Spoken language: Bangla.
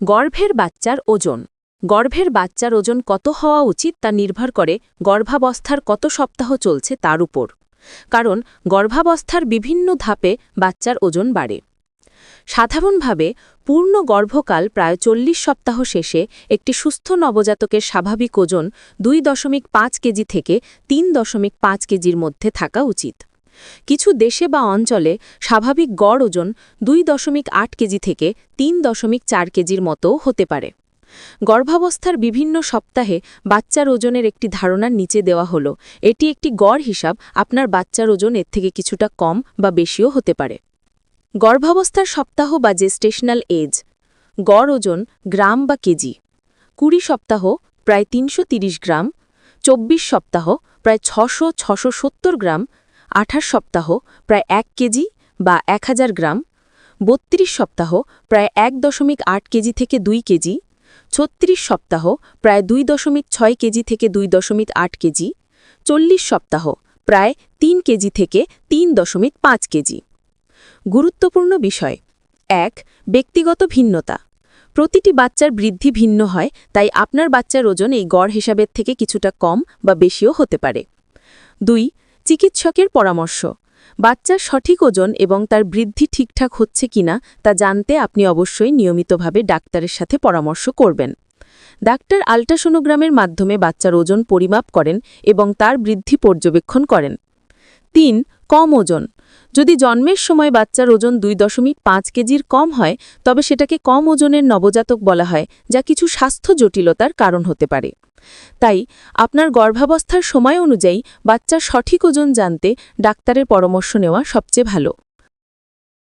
গর্ভের বাচ্চার ওজন। গর্ভের বাচ্চার ওজন কত হওয়া উচিত তা নির্ভর করে গর্ভাবস্থার কত সপ্তাহ চলছে তার উপর। কারণ গর্ভাবস্থার বিভিন্ন ধাপে বাচ্চার ওজন বাড়ে। সাধারণভাবে পূর্ণ গর্ভকাল প্রায় চল্লিশ সপ্তাহ শেষে একটি সুস্থ নবজাতকের স্বাভাবিক ওজন দুই দশমিক পাঁচ কেজি থেকে তিন দশমিক পাঁচ কেজির মধ্যে থাকা উচিত। কিছু দেশে বা অঞ্চলে স্বাভাবিক গড় ওজন দুই দশমিক আট কেজি থেকে তিন দশমিক চার কেজির মতোও হতে পারে। গর্ভাবস্থার বিভিন্ন সপ্তাহে বাচ্চার ওজনের একটি ধারণার নিচে দেওয়া হল। এটি একটি গড় হিসাব, আপনার বাচ্চার ওজন এর থেকে কিছুটা কম বা বেশিও হতে পারে। গর্ভাবস্থার সপ্তাহ বা জেস্টেশনাল এজ গড় ওজন গ্রাম বা কেজি, কুড়ি সপ্তাহ প্রায় তিনশো গ্রাম, চব্বিশ সপ্তাহ প্রায় ছশো ছশো গ্রাম আঠাশ সপ্তাহ প্রায় এক কেজি বা এক হাজার গ্রাম, বত্রিশ সপ্তাহ প্রায় এক দশমিক আট কেজি থেকে দুই কেজি, ছত্রিশ সপ্তাহ প্রায় দুই দশমিক ছয় কেজি থেকে দুই দশমিক আট কেজি, চল্লিশ সপ্তাহ প্রায় তিন কেজি থেকে তিন দশমিক পাঁচ কেজি। গুরুত্বপূর্ণ বিষয়, এক, ব্যক্তিগত ভিন্নতা। প্রতিটি বাচ্চার বৃদ্ধি ভিন্ন হয়, তাই আপনার বাচ্চার ওজন এই গড় হিসাবের থেকে কিছুটা কম বা বেশিও হতে পারে। দুই চিকিৎসকের পরামর্শ। বাচ্চার সঠিক ওজন এবং তার বৃদ্ধি ঠিকঠাক হচ্ছে কিনা তা জানতে আপনি অবশ্যই নিয়মিতভাবে ডাক্তারের সাথে পরামর্শ করবেন। ডাক্তার আল্ট্রাসোনোগ্রামের মাধ্যমে বাচ্চার ওজন পরিমাপ করেন এবং তার বৃদ্ধি পর্যবেক্ষণ করেন। তিন কম ওজন। যদি জন্মের সময় বাচ্চার ওজন দুই দশমিক পাঁচ কেজির কম হয়, তবে সেটাকে কম ওজনের নবজাতক বলা হয়, যা কিছু স্বাস্থ্য জটিলতার কারণ হতে পারে। তাই, আপনার গর্ভাবস্থার সময় অনুযায়ী বাচ্চার সঠিক ওজন জানতে ডাক্তারের পরামর্শ নেওয়া সবচেয়ে ভালো।